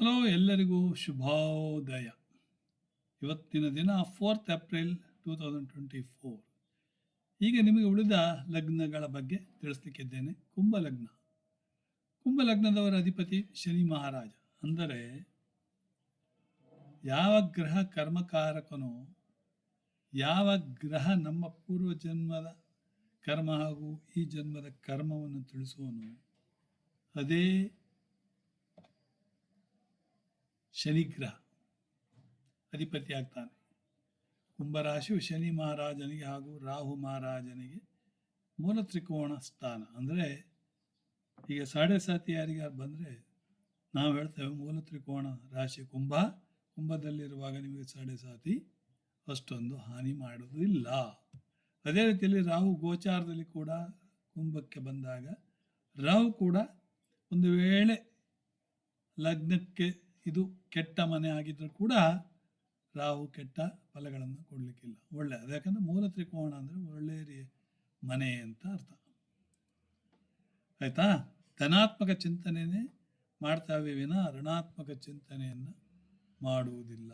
Hello ಎಲ್ಲರಿಗೂ ಶುಭೋದಯ. ಇವತ್ತಿನ ದಿನ fourth April two thousand twenty four ಈಗ ನಿಮಗೆ ಉಳಿದ ಲಗ್ನಗಳ ಬಗ್ಗೆ ತಿಳಿಸ್ಲಿಕ್ಕಿದ್ದೇನೆ. ಕುಂಭ ಲಗ್ನ ಕುಂಭ ಲಗ್ನದವರ ಅಧಿಪತಿ ಶನಿ ಮಹಾರಾಜ. ಅಂದರೆ ಯಾವ ಗ್ರಹ ಕರ್ಮಕಾರಕನೋ, ಯಾವ ಗ್ರಹ ನಮ್ಮ ಪೂರ್ವ ಜನ್ಮದ ಕರ್ಮ ಹಾಗೂ ಈ ಜನ್ಮದ ಕರ್ಮವನ್ನು ತಿಳಿಸುವನು, ಅದೇ ಶನಿಗ್ರಹ. ಅಧಿಪತಿ ಆಗ್ತಾನೆ. ಕುಂಭರಾಶಿಯು ಶನಿ ಮಹಾರಾಜನಿಗೆ ಹಾಗೂ ರಾಹು ಮಹಾರಾಜನಿಗೆ ಮೂಲ ತ್ರಿಕೋಣ ಸ್ಥಾನ. ಅಂದರೆ ಈಗ ಸಾಡೆ ಸಾತಿ ಯಾರಿಗಾರು ಬಂದರೆ ನಾವು ಹೇಳ್ತೇವೆ ಮೂಲ ತ್ರಿಕೋಣ ರಾಶಿ ಕುಂಭ. ಕುಂಭದಲ್ಲಿರುವಾಗ ನಿಮಗೆ ಸಾಡೆ ಸಾತಿ ಅಷ್ಟೊಂದು ಹಾನಿ ಮಾಡುವುದಿಲ್ಲ. ಅದೇ ರೀತಿಯಲ್ಲಿ ರಾಹು ಗೋಚಾರದಲ್ಲಿ ಕೂಡ ಕುಂಭಕ್ಕೆ ಬಂದಾಗ ರಾಹು ಕೂಡ ಒಂದು ವೇಳೆ ಲಗ್ನಕ್ಕೆ ಇದು ಕೆಟ್ಟ ಮನೆ ಆಗಿದ್ದರೂ ಕೂಡ ರಾಹು ಕೆಟ್ಟ ಫಲಗಳನ್ನು ಕೊಡಲಿಕ್ಕಿಲ್ಲ. ಒಳ್ಳೆ ಯಾಕಂದರೆ ಮೂಲ ತ್ರಿಕೋಣ ಅಂದರೆ ಒಳ್ಳೆಯ ಮನೆ ಅಂತ ಅರ್ಥ. ಆಯಿತಾ? ಧನಾತ್ಮಕ ಚಿಂತನೆಯೇ ಮಾಡ್ತಾವೆ ವಿನ. ಋಣಾತ್ಮಕ ಚಿಂತನೆಯನ್ನು ಮಾಡುವುದಿಲ್ಲ.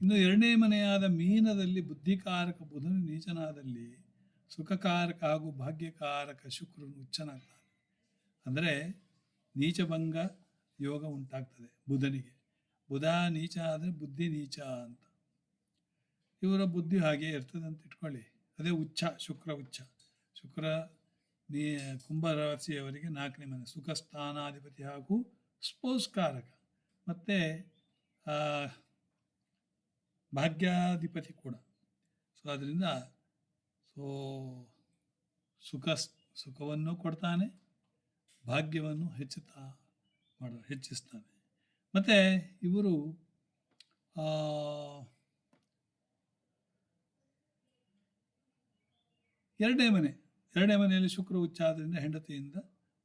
ಇನ್ನು ಎರಡನೇ ಮನೆಯಾದ ಮೀನದಲ್ಲಿ ಬುದ್ಧಿಕಾರಕ ಬುಧನು ನೀಚನಾದಲ್ಲಿ ಸುಖಕಾರಕ ಹಾಗೂ ಭಾಗ್ಯಕಾರಕ ಶುಕ್ರನು ಉಚ್ಚನಾಗ್ತಾನೆ ಅಂದರೆ ನೀಚಭಂಗ ಯೋಗ ಉಂಟಾಗ್ತದೆ ಬುಧನಿಗೆ. ಬುಧ ನೀಚ ಆದರೆ ಬುದ್ಧಿ ನೀಚ ಅಂತ. ಇವರ ಬುದ್ಧಿ ಹಾಗೆ ಇರ್ತದೆ ಅಂತ ಇಟ್ಕೊಳ್ಳಿ. ಅದೇ ಉಚ್ಚ ಶುಕ್ರ ಉಚ್ಚ ಶುಕ್ರ ನೀ ಕುಂಭರಾಶಿಯವರಿಗೆ ನಾಲ್ಕನೇ ಮನೆ. ಸುಖ ಸ್ಥಾನಾಧಿಪತಿ ಹಾಗೂ ಸ್ಪೋಸ್ಕಾರಕ ಮತ್ತು ಭಾಗ್ಯಾಧಿಪತಿ ಕೂಡ. ಸೊ ಅದರಿಂದ ಸೊ ಸುಖ ಸುಖವನ್ನು ಕೊಡ್ತಾನೆ, ಭಾಗ್ಯವನ್ನು ಹೆಚ್ಚುತ್ತಾ, ಮಾಡ, ಹೆಚ್ಚಿಸ್ತಾನೆ. ಮತ್ತು ಇವರು ಎರಡನೇ ಮನೆ, ಎರಡನೇ ಮನೆಯಲ್ಲಿ ಶುಕ್ರ ಉಚ್ಚ ಆದ್ದರಿಂದ ಹೆಂಡತಿಯಿಂದ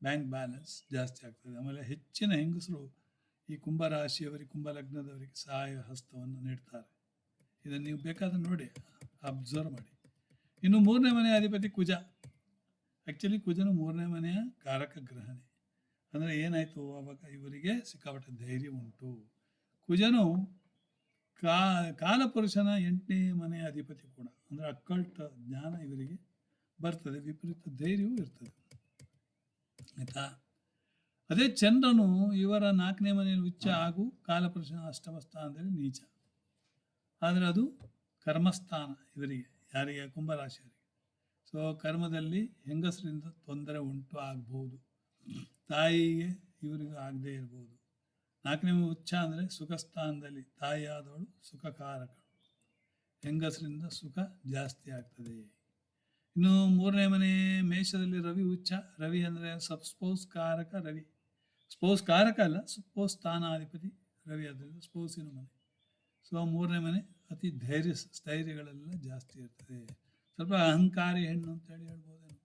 ಬ್ಯಾಂಕ್ ಬ್ಯಾಲೆನ್ಸ್ ಜಾಸ್ತಿ ಆಗ್ತದೆ. ಆಮೇಲೆ ಹೆಚ್ಚಿನ ಹೆಂಗಸರು ಈ ಕುಂಭರಾಶಿಯವರಿಗೆ ಕುಂಭ ಲಗ್ನದವರಿಗೆ ಸಹಾಯ ಹಸ್ತವನ್ನು ನೀಡ್ತಾರೆ. ಇದನ್ನು ನೀವು ಬೇಕಾದ್ರೆ ನೋಡಿ ಅಬ್ಸರ್ವ್ ಮಾಡಿ. ಇನ್ನು ಮೂರನೇ ಮನೆಯ ಅಧಿಪತಿ ಕುಜ. ಆ್ಯಕ್ಚುಲಿ ಕುಜನು ಮೂರನೇ ಮನೆಯ ಕಾರಕ ಗ್ರಹನೇ. ಅಂದರೆ ಏನಾಯಿತು? ಆವಾಗ ಇವರಿಗೆ ಸಿಕ್ಕಾಪಟ್ಟೆ ಧೈರ್ಯ ಉಂಟು. ಕುಜನು ಕಾ, ಕಾಲಪುರುಷನ ಎಂಟನೇ ಮನೆಯ ಅಧಿಪತಿ ಕೂಡ, ಅಂದರೆ ಅಕ್ಕಲ್ಟ ಜ್ಞಾನ ಇವರಿಗೆ ಬರ್ತದೆ, ವಿಪರೀತ ಧೈರ್ಯವೂ ಇರ್ತದೆ. ಆಯಿತಾ? ಅದೇ ಚಂದ್ರನು ಇವರ ನಾಲ್ಕನೇ ಮನೆಯಲ್ಲಿ ಉಚ್ಚ ಹಾಗೂ ಕಾಲಪುರುಷನ ಅಷ್ಟಮ ಸ್ಥಾನದಲ್ಲಿ ನೀಚ. ಆದರೆ ಅದು ಕರ್ಮಸ್ಥಾನ ಇವರಿಗೆ, ಯಾರಿಗೆ? ಕುಂಭರಾಶಿಯವರಿಗೆ. ಸೊ ಕರ್ಮದಲ್ಲಿ ಹೆಂಗಸರಿಂದ ತೊಂದರೆ ಉಂಟು ಆಗ್ಬೋದು. ತಾಯಿಗೆ ಇವರಿಗೂ ಆಗದೇ ಇರ್ಬೋದು. ನಾಲ್ಕನೇ ಉಚ್ಚ ಅಂದರೆ ಸುಖ ಸ್ಥಾನದಲ್ಲಿ ತಾಯಿಯಾದವಳು ಸುಖಕಾರಕ ಹೆಂಗಸರಿಂದ ಸುಖ ಜಾಸ್ತಿ ಆಗ್ತದೆ. ಇನ್ನು ಮೂರನೇ ಮನೆ ಮೇಷದಲ್ಲಿ ರವಿ ಉಚ್ಚ ರವಿ ಅಂದರೆ ಸಬ್ ಸ್ಪೋಸ್ ಕಾರಕ ರವಿ. ಸ್ಪೋಸ್ ಕಾರಕ ಅಲ್ಲ, ಸ್ಪೋಸ್ ಸ್ಥಾನಾಧಿಪತಿ ರವಿ ಆದ್ದರಿಂದ ಸ್ಪೋಸಿನ ಮನೆ. ಸೊ ಮೂರನೇ ಮನೆ ಅತಿ ಧೈರ್ಯ, ಸ್ಥೈರ್ಯಗಳೆಲ್ಲ ಜಾಸ್ತಿ ಇರ್ತದೆ. ಸ್ವಲ್ಪ ಅಹಂಕಾರಿ ಹೆಣ್ಣು ಅಂತೇಳಿ ಹೇಳ್ಬೋದೇನು.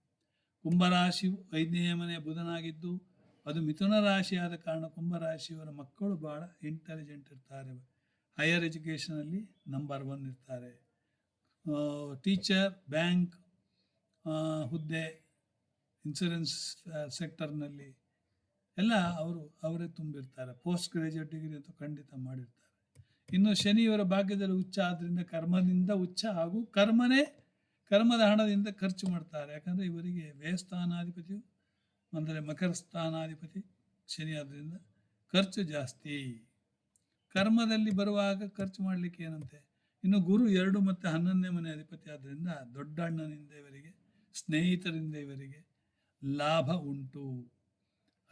ಕುಂಭರಾಶಿಯು ಐದನೇ ಮನೆ ಬುಧನಾಗಿದ್ದು ಅದು ಮಿಥುನ ರಾಶಿಯಾದ ಕಾರಣ ಕುಂಭರಾಶಿಯವರ ಮಕ್ಕಳು ಭಾಳ ಇಂಟೆಲಿಜೆಂಟ್ ಇರ್ತಾರೆ. ಹೈಯರ್ ಎಜುಕೇಷನಲ್ಲಿ ನಂಬರ್ ಒನ್ ಇರ್ತಾರೆ. ಟೀಚರ್ ಬ್ಯಾಂಕ್ ಹುದ್ದೆ ಇನ್ಸೂರೆನ್ಸ್ ಸೆಕ್ಟರ್ನಲ್ಲಿ ಎಲ್ಲ ಅವರು ಅವರೇ ತುಂಬಿರ್ತಾರೆ. ಪೋಸ್ಟ್ ಗ್ರ್ಯಾಜುಯೇಟ್ ಡಿಗ್ರಿ ಅಂತೂ ಖಂಡಿತ ಮಾಡಿರ್ತಾರೆ. ಇನ್ನು ಶನಿಯವರ ಭಾಗ್ಯದಲ್ಲಿ ಉಚ್ಚ ಆದ್ದರಿಂದ ಕರ್ಮದಿಂದ ಉಚ್ಚ ಹಾಗೂ ಕರ್ಮನೇ ಕರ್ಮದ ಹಣದಿಂದ ಖರ್ಚು ಮಾಡ್ತಾರೆ. ಯಾಕಂದರೆ ಇವರಿಗೆ ವ್ಯಯಸ್ಥಾನಾಧಿಪತಿಯು ಅಂದರೆ ಮಕರ ಸ್ಥಾನಾಧಿಪತಿ ಶನಿ ಆದ್ದರಿಂದ ಖರ್ಚು ಜಾಸ್ತಿ. ಕರ್ಮದಲ್ಲಿ ಬರುವಾಗ ಖರ್ಚು ಮಾಡಲಿಕ್ಕೆ ಏನಂತೆ? ಇನ್ನು ಗುರು ಎರಡು ಮತ್ತು ಹನ್ನೊಂದನೇ ಮನೆ ಅಧಿಪತಿ ಆದ್ದರಿಂದ ದೊಡ್ಡ ಅಣ್ಣನಿಂದ ಇವರಿಗೆ, ಸ್ನೇಹಿತರಿಂದ ಇವರಿಗೆ ಲಾಭ ಉಂಟು.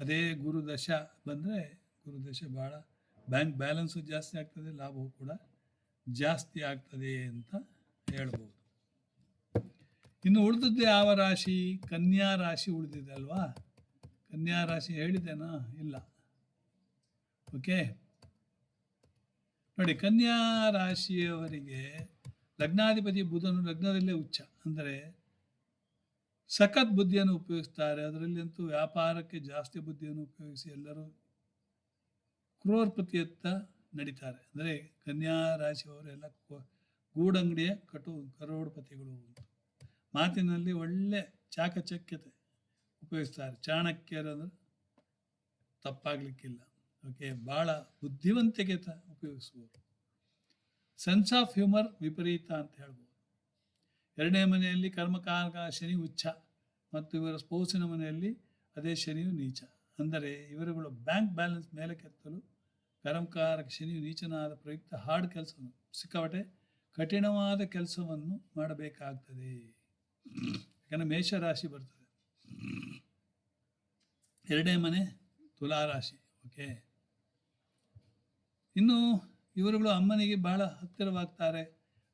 ಅದೇ ಗುರುದಶ ಬಂದರೆ ಗುರುದಶ ಭಾಳ ಬ್ಯಾಂಕ್ ಬ್ಯಾಲೆನ್ಸು ಜಾಸ್ತಿ ಆಗ್ತದೆ, ಲಾಭವೂ ಕೂಡ ಜಾಸ್ತಿ ಆಗ್ತದೆ ಅಂತ ಹೇಳ್ಬೋದು. ಇನ್ನು ಉಳಿದದ್ದು ಯಾವ ರಾಶಿ? ಕನ್ಯಾ ರಾಶಿ ಉಳಿದಿದೆ ಅಲ್ವಾ? ಕನ್ಯಾ ರಾಶಿ ಹೇಳಿದ್ದೇನಾ? ಇಲ್ಲ. ಓಕೆ? ನೋಡಿ ಕನ್ಯಾ ರಾಶಿಯವರಿಗೆ ಲಗ್ನಾಧಿಪತಿ ಬುಧನು ಲಗ್ನದಲ್ಲೇ ಉಚ್ಚ ಅಂದರೆ ಸಖತ್ ಬುದ್ಧಿಯನ್ನು ಉಪಯೋಗಿಸ್ತಾರೆ. ಅದರಲ್ಲಿ ಅಂತೂ ವ್ಯಾಪಾರಕ್ಕೆ ಜಾಸ್ತಿ ಬುದ್ಧಿಯನ್ನು ಉಪಯೋಗಿಸಿ ಎಲ್ಲರೂ ಕ್ರೋರ್ಪತಿಯತ್ತ ನಡೀತಾರೆ. ಅಂದರೆ ಕನ್ಯಾ ರಾಶಿಯವರೆಲ್ಲ ಗೂಡಂಗಡಿಯ ಕಟು, ಕರೋಡ್ಪತಿಗಳು ಮಾತಿನಲ್ಲಿ ಒಳ್ಳೆ ಚಾಕಚಕ್ಯತೆ. ಉಪಯೋಗಿಸ್ತಾರೆ. ಚಾಣಕ್ಯರಂದ್ರೆ ತಪ್ಪಾಗಲಿಕ್ಕಿಲ್ಲ. ಓಕೆ ಭಾಳ ಬುದ್ಧಿವಂತಿಕೆ ತ ಉಪಯೋಗಿಸ್ಬೋದು. ಸೆನ್ಸ್ ಆಫ್ ಹ್ಯೂಮರ್ ವಿಪರೀತ ಅಂತ ಹೇಳ್ಬೋದು. ಎರಡನೇ ಮನೆಯಲ್ಲಿ ಕರ್ಮಕಾರಕ ಶನಿ ಉಚ್ಚ ಮತ್ತು ಇವರ ಸ್ಪೋಸಿನ ಮನೆಯಲ್ಲಿ ಅದೇ ಶನಿಯು ನೀಚ. ಅಂದರೆ ಇವರುಗಳು ಬ್ಯಾಂಕ್ ಬ್ಯಾಲೆನ್ಸ್ ಮೇಲೆ ಕೆತ್ತಲು ಕರ್ಮಕಾರಕ ಶನಿಯು ನೀಚನಾದ ಪ್ರಯುಕ್ತ ಹಾರ್ಡ್ ಕೆಲಸವನ್ನು, ಸಿಕ್ಕಾಪಟ್ಟೆ ಕಠಿಣವಾದ ಕೆಲಸವನ್ನು ಮಾಡಬೇಕಾಗ್ತದೆ. ಯಾಕಂದರೆ ಮೇಷರಾಶಿ ಬರ್ತದೆ. ಎರಡನೇ ಮನೆ ತುಲಾರಾಶಿ ಓಕೆ? ಇನ್ನು ಇವರುಗಳು ಅಮ್ಮನಿಗೆ ಬಹಳ ಹತ್ತಿರವಾಗ್ತಾರೆ.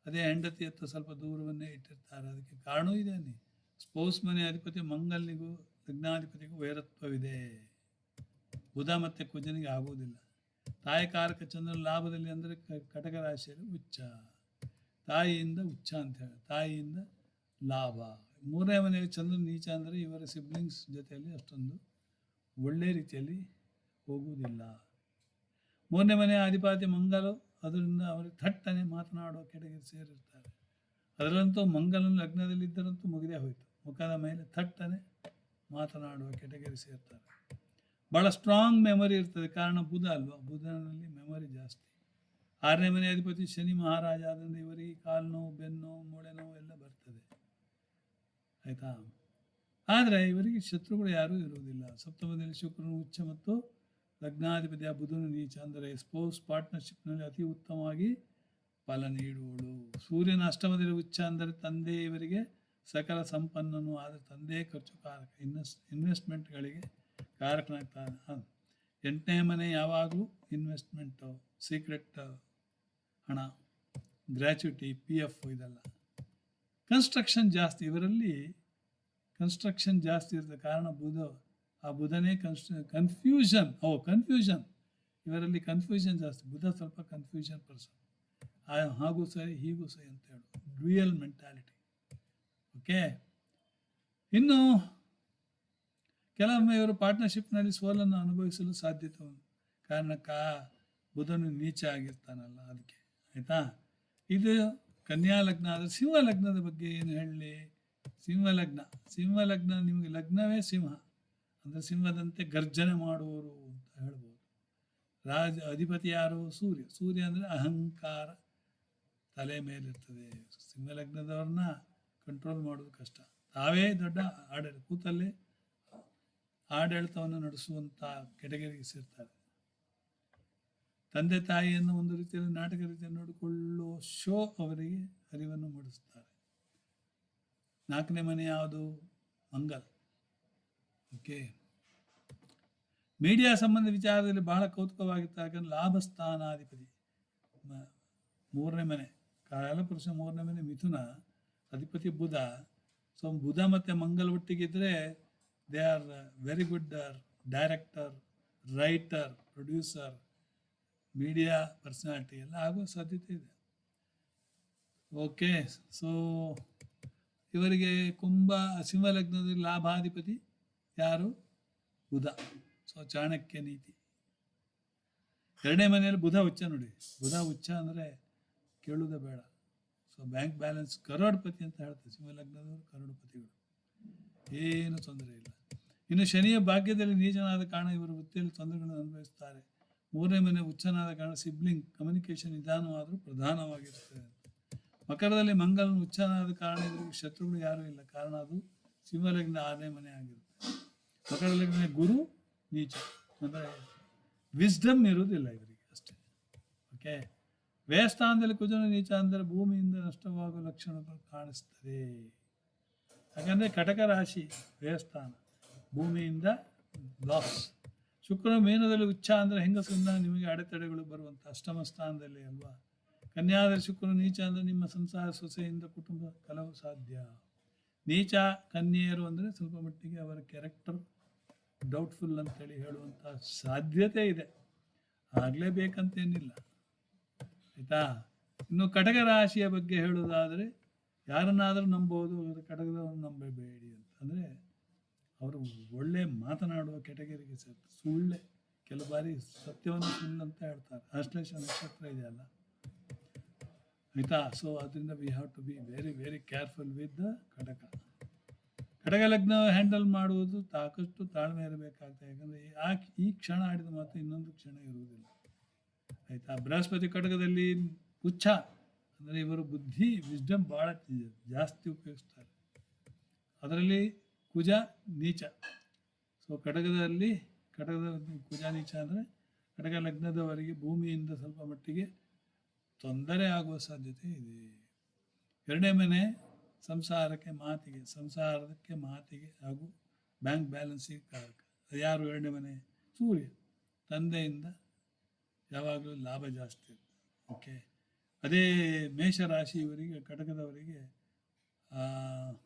ಅದೇ ಹೆಂಡತಿ ಹತ್ರ ಸ್ವಲ್ಪ ದೂರವನ್ನೇ ಇಟ್ಟಿರ್ತಾರೆ. ಅದಕ್ಕೆ ಕಾರಣವೂ ಇದೆ ಸ್ಪೋರ್ಟ್ಸ್ ಮನೆ ಅಧಿಪತಿ ಮಂಗಲ್ನಿಗೂ, ಲಗ್ನಾಧಿಪತಿಗೂ ವೈರತ್ವವಿದೆ. ಬುಧ ಮತ್ತೆ ಕುಜನಿಗೆ ಆಗುವುದಿಲ್ಲ. ತಾಯಿ ಚಂದ್ರ ಲಾಭದಲ್ಲಿ ಅಂದರೆ ಕಟಕ ರಾಶಿಯಲ್ಲಿ ಉಚ್ಚ ತಾಯಿಯಿಂದ ಉಚ್ಚ ಅಂತ ಹೇಳಿ, ತಾಯಿಯಿಂದ ಲಾಭ. ಮೂರನೇ ಮನೆಯಲ್ಲಿ ಚಂದ್ರ ನೀಚ ಅಂದರೆ ಇವರ ಸಿಬ್ಲಿಂಗ್ಸ್ ಜೊತೆಯಲ್ಲಿ ಅಷ್ಟೊಂದು ಒಳ್ಳೆಯ ರೀತಿಯಲ್ಲಿ ಹೋಗುವುದಿಲ್ಲ. ಮೂರನೇ ಮನೆ ಅಧಿಪತಿ ಮಂಗಲು ಅದರಿಂದ ಅವರಿಗೆ ಥಟ್ಟನೆ ಮಾತನಾಡುವ ಕೆಡೆಗೆ ಸೇರಿರ್ತಾರೆ. ಅದರಲ್ಲಂತೂ ಮಂಗಲನ ಲಗ್ನದಲ್ಲಿದ್ದರಂತೂ ಮುಗಿದೇ ಹೋಯಿತು. ಮುಖದ ಮೇಲೆ ಥಟ್ಟನೆ ಮಾತನಾಡುವ ಕೆಟಗರಿ ಸೇರ್ತಾರೆ. ಭಾಳ ಸ್ಟ್ರಾಂಗ್ ಮೆಮೊರಿ ಇರ್ತದೆ. ಕಾರಣ ಬುಧ ಅಲ್ವಾ? ಬುಧನಲ್ಲಿ ಮೆಮೊರಿ ಜಾಸ್ತಿ. ಆರನೇ ಮನೆ ಅಧಿಪತಿ ಶನಿ ಮಹಾರಾಜ ಆದ್ದರಿಂದ ಇವರಿಗೆ ಕಾಲು ನೋವು, ಬೆನ್ನು, ಮೂಳೆ ನೋವು ಎಲ್ಲ ಬರ್ತದೆ. ಆಯಿತಾ? ಆದರೆ ಇವರಿಗೆ ಶತ್ರುಗಳು ಯಾರೂ ಇರುವುದಿಲ್ಲ. ಸಪ್ತಮದಲ್ಲಿ ಶುಕ್ರನು ಉಚ್ಚ ಮತ್ತು ಲಗ್ನಾಧಿಪತಿಯ ಬುಧನು ನೀಚ. ಅಂದರೆ ಸ್ಪೋರ್ಟ್ಸ್ ಪಾರ್ಟ್ನರ್ಶಿಪ್ನಲ್ಲಿ ಅತಿ ಉತ್ತಮವಾಗಿ ಫಲ ನೀಡುವಳು. ಸೂರ್ಯನ ಅಷ್ಟಮದಲ್ಲಿ ಉಚ್ಚ ಅಂದರೆ ತಂದೆ ಇವರಿಗೆ ಸಕಲ ಸಂಪನ್ನನು. ಆದರೆ ತಂದೆ ಖರ್ಚು ಕಾರಕ ಇನ್ವೆಸ್ ಇನ್ವೆಸ್ಟ್ಮೆಂಟ್ಗಳಿಗೆ ಕಾರಕನಾಗ್ತಾನೆ. ಎಂಟನೇ ಮನೆ ಯಾವಾಗಲೂ ಇನ್ವೆಸ್ಟ್ಮೆಂಟು ಸೀಕ್ರೆಟ್ ಹಣ ಗ್ರ್ಯಾಚ್ಯುಟಿ ಪಿ ಎಫ್ ಇದೆಲ್ಲ. ಕನ್ಸ್ಟ್ರಕ್ಷನ್ ಜಾಸ್ತಿ. ಇವರಲ್ಲಿ ಕನ್ಸ್ಟ್ರಕ್ಷನ್ ಜಾಸ್ತಿ ಇರ್ತದೆ ಕಾರಣ ಬುಧ, ಆ ಬುಧನೇ ಕನ್ಸ್ಟ್ರ ಕನ್ಫ್ಯೂಷನ್ ಓ ಕನ್ಫ್ಯೂಷನ್ ಇವರಲ್ಲಿ ಕನ್ಫ್ಯೂಷನ್ ಜಾಸ್ತಿ, ಬುಧ ಸ್ವಲ್ಪ ಕನ್ಫ್ಯೂಷನ್ ಪರ್ಸನ್ ಹಾಗೂ ಸರಿ, ಹೀಗೂ ಸರಿ ಅಂತ ಹೇಳು. ಡ್ಯೂಯಲ್ ಮೆಂಟಾಲಿಟಿ ಓಕೆ ಇನ್ನು, ಕೆಲವೊಮ್ಮೆ ಇವರು ಪಾರ್ಟ್ನರ್ಶಿಪ್ನಲ್ಲಿ ಸೋಲನ್ನು ಅನುಭವಿಸಲು ಸಾಧ್ಯತೆ ಉಂಟು. ಕಾರಣಕ್ಕ ಬುಧನು ನೀಚ ಆಗಿರ್ತಾನಲ್ಲ ಅದಕ್ಕೆ. ಆಯಿತಾ? ಇದು ಕನ್ಯಾ ಲಗ್ನ ಆದರೆ ಸಿಂಹ ಲಗ್ನದ ಬಗ್ಗೆ ಏನು ಹೇಳಲಿ? ಸಿಂಹ ಲಗ್ನ. ಸಿಂಹ ಲಗ್ನ ನಿಮಗೆ ಲಗ್ನವೇ ಸಿಂಹ. ಅಂದರೆ ಸಿಂಹದಂತೆ ಗರ್ಜನೆ ಮಾಡುವವರು ಅಂತ ಹೇಳ್ಬೋದು. ರಾಜ, ಅಧಿಪತಿ ಯಾರು? ಸೂರ್ಯ. ಸೂರ್ಯ ಅಂದರೆ ಅಹಂಕಾರ ತಲೆ ಮೇಲಿರ್ತದೆ. ಸಿಂಹ ಲಗ್ನದವ್ರನ್ನ ಕಂಟ್ರೋಲ್ ಮಾಡೋದು ಕಷ್ಟ. ತಾವೇ ದೊಡ್ಡ ಆಡಳಿತ, ಕೂತಲ್ಲೇ ಆಡಳಿತವನ್ನು ನಡೆಸುವಂಥ ಕೆಟಗರಿಗೆ ಸೇರ್ತಾರೆ. ತಂದೆ ತಾಯಿಯನ್ನು ಒಂದು ರೀತಿಯಲ್ಲಿ ನಾಟಕ ರೀತಿಯಲ್ಲಿ ನೋಡಿಕೊಳ್ಳೋ ಶೋ ಅವರಿಗೆ ಅರಿವನ್ನು ಮೂಡಿಸ್ತಾರೆ. ನಾಲ್ಕನೇ ಮನೆ ಯಾವುದು? ಮಂಗಲ್. ಓಕೆ ಮೀಡಿಯಾ ಸಂಬಂಧ ವಿಚಾರದಲ್ಲಿ ಬಹಳ ಕೌತುಕವಾಗಿರ್ತಕ್ಕಂಥ ಲಾಭಸ್ಥಾನಾಧಿಪತಿ. ಮೂರನೇ ಮನೆ. ಕಾಲಪುರುಷ ಮೂರನೇ ಮನೆ ಮಿಥುನ, ಅಧಿಪತಿ ಬುಧ. ಸೊ ಬುಧ ಮತ್ತು ಮಂಗಲ್ ಒಟ್ಟಿಗಿದ್ರೆ they are very good director writer producer media personality ಎಲ್ಲ ಆಗುವ ಸಾಧ್ಯತೆ ಇದೆ. ಓಕೆ ಸೊ ಇವರಿಗೆ ಕುಂಭ ಸಿಂಹ ಲಗ್ನದಲ್ಲಿ ಲಾಭಾಧಿಪತಿ ಯಾರು? ಬುಧ. ಸೊ ಚಾಣಕ್ಯ ನೀತಿ. ಎರಡನೇ ಮನೆಯಲ್ಲಿ ಬುಧ ಉಚ್ಚ ನೋಡಿ. ಬುಧ ಉಚ್ಚ ಅಂದರೆ ಕೇಳುವುದೇ ಬೇಡ. ಸೊ ಬ್ಯಾಂಕ್ ಬ್ಯಾಲೆನ್ಸ್ ಕರೋಡ್ಪತಿ ಅಂತ ಹೇಳ್ತಾರೆ ಸಿಂಹ ಲಗ್ನದವರು ಕರೋಡ್ಪತಿಗಳು. ಏನು ತೊಂದರೆ ಇಲ್ಲ. ಇನ್ನು ಶನಿಯ ಭಾಗ್ಯದಲ್ಲಿ ನೀಚನಾದ ಕಾರಣ ಇವರು ವೃತ್ತಿಯಲ್ಲಿ ತೊಂದರೆಗಳನ್ನು ಅನುಭವಿಸ್ತಾರೆ. ಮೂರನೇ ಮನೆ ಉಚ್ಚನಾದ ಕಾರಣ ಸಿಬ್ಲಿಂಗ್, ಕಮ್ಯುನಿಕೇಷನ್ ನಿಧಾನವಾದರೂ ಪ್ರಧಾನವಾಗಿರ್ತದೆ ಮಕರದಲ್ಲಿ ಮಂಗಲನ ಆದ ಕಾರಣ ಇವರಿಗೆ ಶತ್ರುಗಳು ಯಾರೂ ಇಲ್ಲ. ಕಾರಣ ಅದು ಸಿಂಹಲಗ್ನ ಆರನೇ ಮನೆ ಆಗಿರುತ್ತೆ. ಮಕರ ಲಗ್ನ ಗುರು ನೀಚ. ಅಂದರೆ ವಿಸ್ಡಮ್ ಇರುವುದಿಲ್ಲ ಇವರಿಗೆ ಅಷ್ಟೇ. ಓಕೆ ವ್ಯಯಸ್ಥಾನದಲ್ಲಿ ಕುಜನ ನೀಚ ಅಂದರೆ ಭೂಮಿಯಿಂದ ನಷ್ಟವಾಗುವ ಲಕ್ಷಣಗಳು ಕಾಣಿಸ್ತದೆ. ಯಾಕಂದರೆ ಕಟಕ ರಾಶಿ ವ್ಯಯಸ್ಥಾನ. ಭೂಮಿಯಿಂದ ಲಾಸ್ ಶುಕ್ರ ಮೀನದಲ್ಲಿ ಉಚ್ಚ ಅಂದರೆ ಹೆಂಗಸರಿಂದ ನಿಮಗೆ ಅಡೆತಡೆಗಳು ಬರುವಂಥ ಅಷ್ಟಮ ಸ್ಥಾನದಲ್ಲಿ ಅಲ್ವಾ? ಕನ್ಯಾದಲ್ಲಿ ಶುಕ್ರ ನೀಚ ಅಂದರೆ ನಿಮ್ಮ ಸಂಸಾರ ಸೊಸೆಯಿಂದ ಕುಟುಂಬ ಕಲವು ಸಾಧ್ಯ. ನೀಚ ಕನ್ಯೆಯರು ಅಂದರೆ ಸ್ವಲ್ಪ ಮಟ್ಟಿಗೆ ಅವರ ಕ್ಯಾರೆಕ್ಟರ್ ಡೌಟ್ಫುಲ್ ಅಂತೇಳಿ ಹೇಳುವಂಥ ಸಾಧ್ಯತೆ ಇದೆ. ಆಗಲೇಬೇಕಂತೇನಿಲ್ಲ. ಆಯಿತಾ? ಇನ್ನು ಕಟಕ ರಾಶಿಯ ಬಗ್ಗೆ ಹೇಳೋದಾದರೆ ಯಾರನ್ನಾದರೂ ನಂಬೋದು, ಅವರ ಕಟಕದವ್ರನ್ನ ನಂಬಬೇಡಿ ಅಂತ. ಅಂದರೆ ಅವರು ಒಳ್ಳೆ ಮಾತನಾಡುವ ಕೆಟಗರಿಗೆ ಸೇರ್ತಾರೆ ಸುಳ್ಳೆ. ಕೆಲವು ಬಾರಿ ಸತ್ಯವನ್ನು ಸುಳ್ಳು ಅಂತ ಹೇಳ್ತಾರೆ. ಆಶ್ಲೇಷ ನಕ್ಷತ್ರ ಇದೆಯಲ್ಲ ಆಯಿತಾ? ಸೊ ಅದರಿಂದ we have to be very very careful with the ಕಟಕ ಕಟಕ ಲಗ್ನ ಹ್ಯಾಂಡಲ್ ಮಾಡುವುದು ಸಾಕಷ್ಟು ತಾಳ್ಮೆ ಇರಬೇಕಾಗ್ತದೆ. ಯಾಕಂದರೆ ಆ ಈ ಕ್ಷಣ ಆಡಿದ ಮಾತ್ರ ಇನ್ನೊಂದು ಕ್ಷಣ ಇರುವುದಿಲ್ಲ. ಆಯಿತಾ? ಬೃಹಸ್ಪತಿ ಕಟಕದಲ್ಲಿ ಉಚ್ಚ ಅಂದರೆ ಇವರು ಬುದ್ಧಿ ವಿಸ್ಡಮ್ ಭಾಳ ಜಾಸ್ತಿ ಉಪಯೋಗಿಸ್ತಾರೆ. ಅದರಲ್ಲಿ ಕುಜ, ನೀಚ. ಸೊ ಕಟಕದಲ್ಲಿ ಕಟಕದ ಕುಜ, ನೀಚ ಅಂದರೆ ಕಟಕ ಲಗ್ನದವರೆಗೆ ಭೂಮಿಯಿಂದ ಸ್ವಲ್ಪ ಮಟ್ಟಿಗೆ ತೊಂದರೆ ಆಗುವ ಸಾಧ್ಯತೆ ಇದೆ. ಎರಡನೇ ಮನೆ ಸಂಸಾರಕ್ಕೆ ಮಾತಿಗೆ ಸಂಸಾರಕ್ಕೆ ಮಾತಿಗೆ ಹಾಗೂ ಬ್ಯಾಂಕ್ ಬ್ಯಾಲೆನ್ಸಿಗೆ ಕಾರಕ. ಅದು ಯಾರು ಎರಡನೇ ಮನೆ? ಸೂರ್ಯ. ತಂದೆಯಿಂದ ಯಾವಾಗಲೂ ಲಾಭ ಜಾಸ್ತಿ ಓಕೆ ಅದೇ ಮೇಷರಾಶಿ ಇವರಿಗೆ ಕಟಕದವರಿಗೆ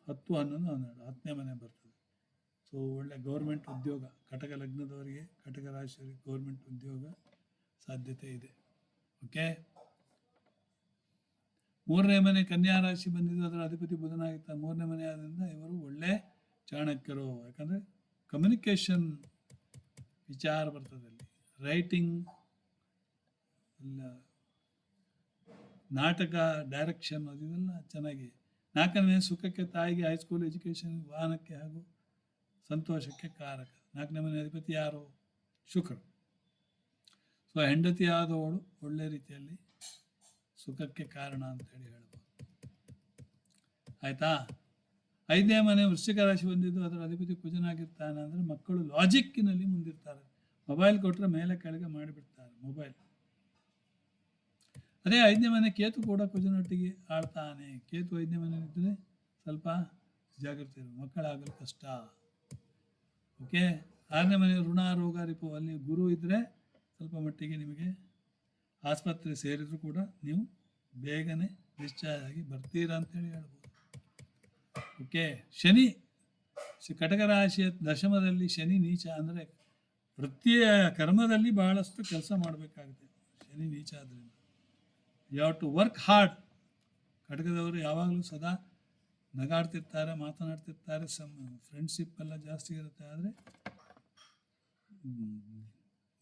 ಹತ್ತು, ಹನ್ನೊಂದು, ಹನ್ನೆರಡು, ಹತ್ತನೇ ಮನೆ ಬರ್ತದೆ. ಸೊ ಒಳ್ಳೆ ಗೌರ್ಮೆಂಟ್ ಉದ್ಯೋಗ, ಕಟಕ ಲಗ್ನದವರಿಗೆ, ಕಟಕ ರಾಶಿಯವರಿಗೆ ಗೌರ್ಮೆಂಟ್ ಉದ್ಯೋಗ ಸಾಧ್ಯತೆ ಇದೆ. ಓಕೆ ಮೂರನೇ ಮನೆ ಕನ್ಯಾ ರಾಶಿ ಬಂದಿದ್ದು ಅದರ ಅಧಿಪತಿ ಬುಧನಾಗಿರ್ತಾರೆ ಮೂರನೇ ಮನೆ ಆದ್ರಿಂದ ಇವರು ಒಳ್ಳೆ ಚಾಣಕ್ಯರು. ಯಾಕಂದರೆ ಕಮ್ಯುನಿಕೇಷನ್ ವಿಚಾರ ಬರ್ತದೆ ಅಲ್ಲಿ. ರೈಟಿಂಗ್ ಇಲ್ಲ ನಾಟಕ ಡೈರೆಕ್ಷನ್ ಅದು ಇದೆಲ್ಲ ಚೆನ್ನಾಗಿ ನಾಲ್ಕನೇ ಸುಖಕ್ಕೆ ತಾಯಿಗೆ ಹೈಸ್ಕೂಲ್ ಎಜುಕೇಷನ್ ವಾಹನಕ್ಕೆ ಹಾಗೂ ಸಂತೋಷಕ್ಕೆ ಕಾರಕ. ನಾಲ್ಕನೇ ಮನೆ ಅಧಿಪತಿ ಯಾರು? ಶುಕ್ರ ಸೊ ಹೆಂಡತಿ ಆದವಳು ಒಳ್ಳೆ ರೀತಿಯಲ್ಲಿ ಸುಖಕ್ಕೆ ಕಾರಣ ಅಂತೇಳಿ ಹೇಳ್ಬೋದು. ಆಯ್ತಾ? ಐದನೇ ಮನೆ ವೃಶ್ಚಿಕ ರಾಶಿ ಬಂದಿದ್ದು, ಅದರ ಅಧಿಪತಿ ಕುಜನಾಗಿರ್ತಾನೆ ಅಂದರೆ ಮಕ್ಕಳು ಲಾಜಿಕ್ಕಿನಲ್ಲಿ ಮುಂದಿರ್ತಾರೆ. ಮೊಬೈಲ್ ಕೊಟ್ಟರೆ ಮೇಲೆ ಕೆಳಗೆ ಮಾಡಿಬಿಡ್ತಾರೆ ಮೊಬೈಲ್ ಅದೇ ಐದನೇ ಮನೆ ಕೇತು ಕೂಡ ಕುಜನೊಟ್ಟಿಗೆ ಆಡ್ತಾನೆ. ಕೇತು ಐದನೇ ಮನೆ ಇದ್ದರೆ ಸ್ವಲ್ಪ ಜಾಗ್ರತೆ ಇರು, ಮಕ್ಕಳಾಗಲು ಕಷ್ಟ. ಓಕೆ ಆರನೇ ಮನೆ ಋಣ ರೋಗ ರಿಪು, ಅಲ್ಲಿ ಗುರು ಇದ್ದರೆ ಸ್ವಲ್ಪ ಮಟ್ಟಿಗೆ ನಿಮಗೆ ಆಸ್ಪತ್ರೆ ಸೇರಿದ್ರು ಕೂಡ ನೀವು ಬೇಗನೆ ಡಿಸ್ಚಾರ್ಜ್ ಆಗಿ ಬರ್ತೀರಾ ಅಂತೇಳಿ ಹೇಳ್ಬೋದು. ಓಕೆ ಶನಿ ಕಟಕ ರಾಶಿಯ ದಶಮದಲ್ಲಿ ಶನಿ ನೀಚ ಅಂದರೆ ವೃತ್ತಿಯ ಕರ್ಮದಲ್ಲಿ ಬಹಳಷ್ಟು ಕೆಲಸ ಮಾಡಬೇಕಾಗುತ್ತೆ ಶನಿ ನೀಚ ಆದ್ದರಿಂದ you have to work hard ಕಟಕದವರು ಯಾವಾಗಲೂ ಸದಾ ನಗಾಡ್ತಿರ್ತಾರೆ, ಮಾತನಾಡ್ತಿರ್ತಾರೆ, ಸಮ್ ಫ್ರೆಂಡ್ಶಿಪ್ ಎಲ್ಲ ಜಾಸ್ತಿ ಇರುತ್ತೆ, ಆದರೆ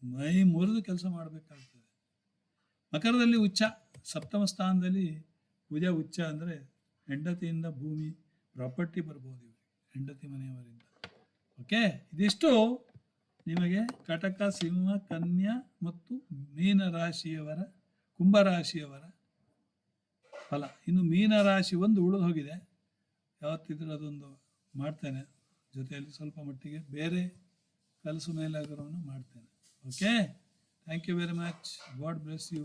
ಮೈ ಮುರಿದು ಕೆಲಸ ಮಾಡಬೇಕಾಗ್ತದೆ. ಮಕರದಲ್ಲಿ ಉಚ್ಚ ಸಪ್ತಮ ಸ್ಥಾನದಲ್ಲಿ ಕುಜ ಉಚ್ಚ ಅಂದರೆ ಹೆಂಡತಿಯಿಂದ ಭೂಮಿ, ಪ್ರಾಪರ್ಟಿ ಬರ್ಬೋದು ಇವರಿಗೆ, ಹೆಂಡತಿ ಮನೆಯವರಿಂದ. ಓಕೆ ಇದಿಷ್ಟು ನಿಮಗೆ ಕಟಕ, ಸಿಂಹ, ಕನ್ಯಾ ಮತ್ತು ಮೀನ ರಾಶಿಯವರ ಕುಂಭರಾಶಿಯವರ ಫಲ. ಇನ್ನು ಮೀನ ರಾಶಿ ಒಂದು ಉಳಿದು ಹೋಗಿದೆ. ಯಾವತ್ತಿದ್ರೂ ಅದೊಂದು ಮಾಡ್ತೇನೆ. ಜೊತೆಯಲ್ಲಿ ಸ್ವಲ್ಪ ಮಟ್ಟಿಗೆ ಬೇರೆ ಕಲಸು ಮೇಲಾಗರವನ್ನು ಮಾಡ್ತೇನೆ. Okay thank you very much God bless you